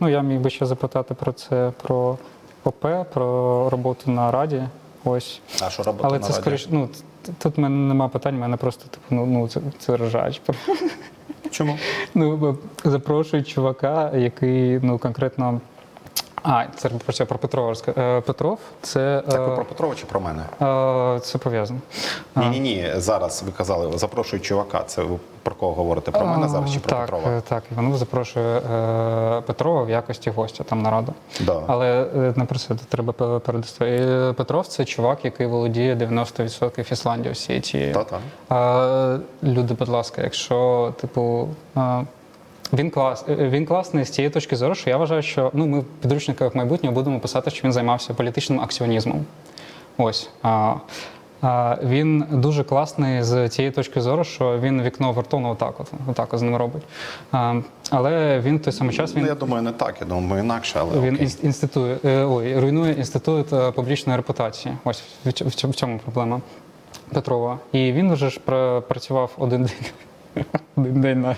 Ну, я міг би ще запитати про це, про ОП, про роботу на раді. Ось. А що робота Але на це раді? скоріше, ну, тут в мене нема питань, в мене просто типу, ну, ну це, це ржач. Чому? Ну, запрошують чувака, який ну, конкретно. А, це про це про Петрова. е, Петров, це, Так ви е, про Петрова чи про мене? е, це пов'язано. Ні, ні, ні. Зараз ви казали, запрошую чувака. Це ви про кого говорите? Про мене зараз чи про так, Петрова? е, Так, Іванов запрошує е, Петрова в якості гостя там на раду. Да. Але е, не про це треба пе- передати. Е, Петров це чувак, який володіє 90% Ісландії всієї цієї. Та-та. Люди, будь ласка, якщо типу. Він клас, е, він класний з тієї точки зору, що я вважаю, що ну ми в підручниках майбутнього будемо писати, що він займався політичним акціонізмом. Ось. А, а, він дуже класний з тієї точки зору, що він вікно вертону отак, от, отак от з ним робить. А, але він в той самий час він Ну, я думаю, не так, я думаю, інакше, але він окей. інс- інститує, е, ой, руйнує інститут е, публічної репутації. Ось в цьому проблема Петрова. І він вже ж працював один день. Один день на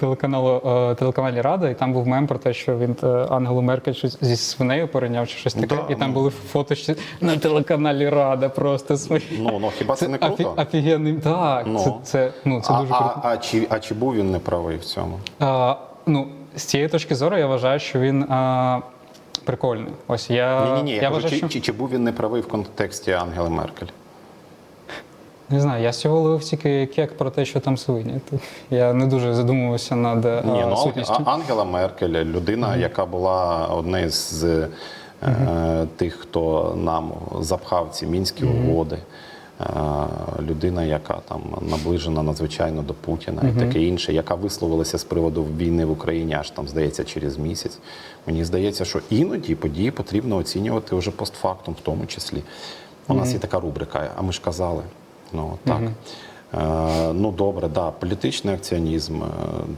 телеканалу е, телеканалі Рада, і там був мем про те, що він е, Ангелу Меркель щось зі свинею перейняв чи щось таке. Да, і там ну. були фото ще на телеканалі Рада. Просто свої. Ну, ну хіба це не Афі- круто? офігенний. Так, Ну. це, це, ну, це а, дуже а, круто. а, чи, а чи був він не правий в цьому? А, ну, з цієї точки зору я вважаю, що він а, прикольний. Ось я, Ні, ні, ні. Я, кажу, вважаю, чи, що чи, чи був він не правий в контексті Ангели Меркель? Не знаю, я з цього ловив тільки кек про те, що там свині. Я не дуже задумувався над а, Ні, ну сутністю. Ангела Меркель, людина, яка була одне з е, тих, хто нам запхав ці мінські угоди. е, Людина, яка там наближена надзвичайно до Путіна і таке інше, яка висловилася з приводу війни в Україні, аж там здається через місяць. Мені здається, що іноді події потрібно оцінювати вже постфактум, в тому числі. У нас є така рубрика, а ми ж казали. Ну так. Е, ну добре, да, політичний акціонізм, е,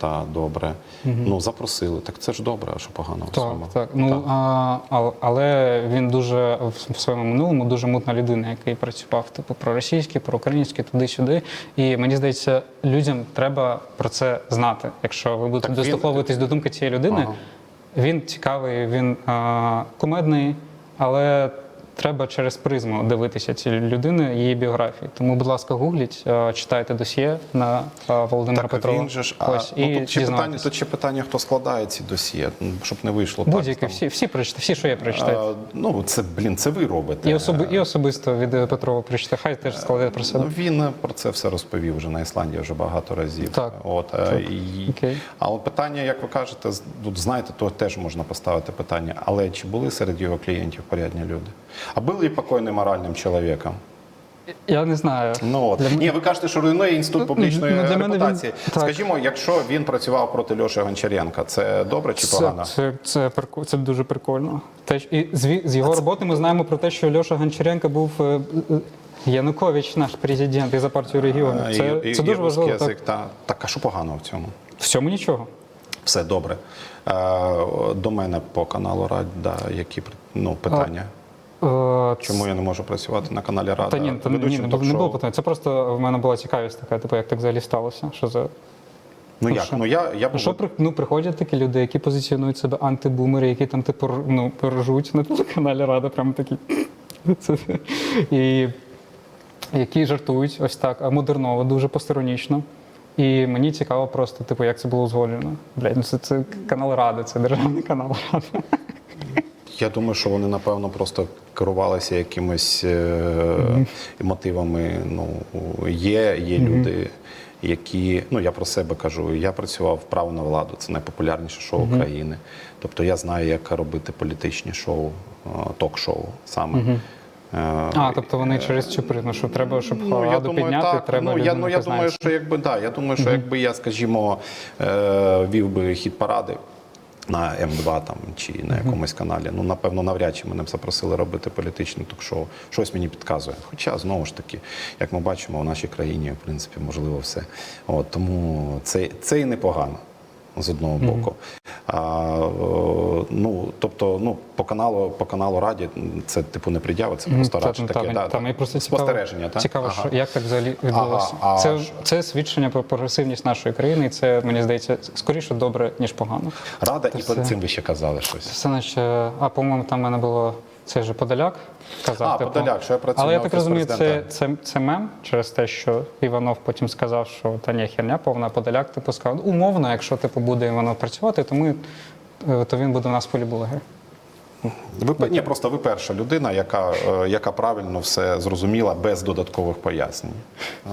да, добре. Ну запросили. Так це ж добре, а що поганого в Так, цьому? так. Ну, А, ал- але він дуже в в своєму минулому дуже мутна людина, який працював типу про російське, про українське, туди-сюди. І мені здається, людям треба про це знати. Якщо ви будете він- дослуховуватись до думки цієї людини, Ага. він цікавий, він а, кумедний, але. Треба через призму дивитися ці людини, її біографії. Тому, будь ласка, гугліть, читайте досьє на а, Володимира Так Петрова. він же ж, а, Ось, ну, і тут, ще питання, тут ще питання, хто складає ці досьє, ну, щоб не вийшло так. Будь-які, всі, всі прочитайте, всі, що є, прочитайте. Е, ну, це, блін, це ви робите. І, особи, і особисто від е, Петрова прочитати. Хай теж складе про себе. Ну, він е, про це все розповів вже на Ісландії вже багато разів. Так, От, е, І, Окей. Але питання, як ви кажете, тут знаєте, то теж можна поставити питання. Але чи були серед його клієнтів порядні люди? А був ли покойним моральним чоловіком? Я не знаю. Ну от Для ні, ви кажете, що руйнує інститут публічної ну, для мене він- так. Скажімо, якщо він працював проти Льоші Гончаренка, це добре чи Це, погано? це, це, прикол- це дуже прикольно. Те, і з, з його роботи ми знаємо про те, що Льоша Гончаренко був е, е, Янукович, наш президент, і за партію регіонів. А, Це, і- це і дуже важливо. Так. та. так, а що поганого в цьому? В цьому нічого. Все добре. Е, до мене по каналу Рада, які ну, питання? Е, Чому я не можу працювати на каналі Рада? Та ні, та, ні, не, було- не було питання. Це просто в мене була цікавість така, типу, як так взагалі сталося. Що за Ну як? Ну я, я Ну, що ну, приходять такі люди, які позиціонують себе антибумери, які там типу ну, ржуть на телеканалі Рада, прямо такі. І які жартують ось так, а модерново, дуже посторонічно. І мені цікаво просто, типу, як це було узгоджено. Блядь, ну це, це канал Ради, це державний канал Ради. Я думаю, що вони напевно просто керувалися якимись е, мотивами. Ну є, є люди, які ну я про себе кажу. Я працював в право на владу. Це найпопулярніше шоу України. Тобто я знаю, як робити політичні шоу, е, ток-шоу саме. Е, А, тобто вони через цю що треба, щоб Ну, я думаю, підняти, так. треба ну, я, ну, я думаю, що якби да, я думаю, що якби я, скажімо, вів би хід паради на М2 там чи на якомусь каналі, ну напевно, навряд чи мене б запросили робити політичне ток-шоу. Щось мені підказує. Хоча знову ж таки, як ми бачимо, в нашій країні, в принципі, можливо, все. От тому це, це і непогано. З одного боку. А, ну тобто, ну по каналу, по каналу Раді це типу не пред'ява, це просто Та- радше та- таке. та- та, да. просто цікаво, спостереження. Так? цікаво Ага. що, як так взагалі відбулося. Ага, це, ж- це свідчення про прогресивність нашої країни, і це, мені здається, скоріше добре, ніж погано. Рада, і Це- перед цим ви ще казали щось. Це наче, а по-моєму, там в мене було цей же Подоляк. Казав, А, типу. Подоляк, що я працюю Але я так розумію, це, це, це мем через те, що Іванов потім сказав, що та ні, херня повна, Подоляк типу сказав, «Ну, умовно, якщо типу буде Іванов працювати, то ми е, то він буде у нас поліблогер. Ви ні, просто ви перша людина, яка, е, яка правильно все зрозуміла без додаткових пояснень.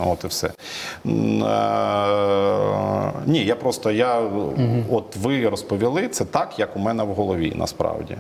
От і все. Е, Ні, я просто я от ви розповіли це так, як у мене в голові насправді.